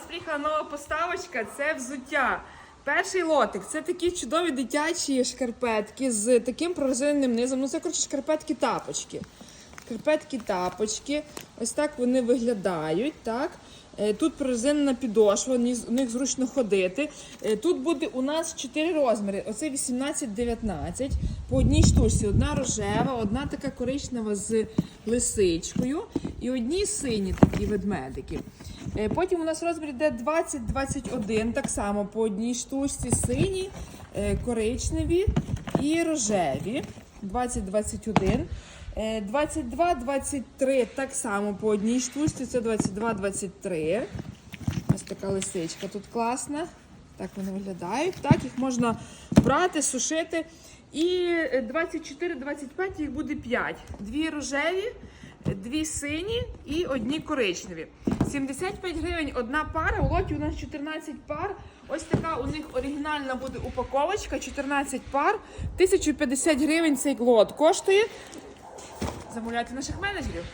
нас приїхала нова поставочка, це взуття. Перший лотик це такі чудові дитячі шкарпетки з таким прорезиненим низом. Ну, це коротше шкарпетки тапочки. Шкарпетки тапочки. Ось так вони виглядають. Так. Е, Тут прорезинена підошва, в них зручно ходити. Е, Тут буде у нас 4 розміри. Оце 18-19. По одній штучці. Одна рожева, одна така коричнева з лисичкою і одні сині такі ведмедики. Е, Потім у нас розмір йде 20-21, так само по одній штучці сині, коричневі і рожеві. 20-21. Е, 22-23 так само по одній штучці, це 22-23. Ось така лисичка тут класна. Так вони виглядають. Так, їх можна брати, сушити. І е, 24-25 їх буде 5. Дві рожеві, е, дві сині і одні коричневі. 75 гривень одна пара. У лоті у нас 14 пар. Ось така у них оригінальна буде упаковочка, 14 пар. 1050 гривень цей лот коштує. Замовляйте наших менеджерів.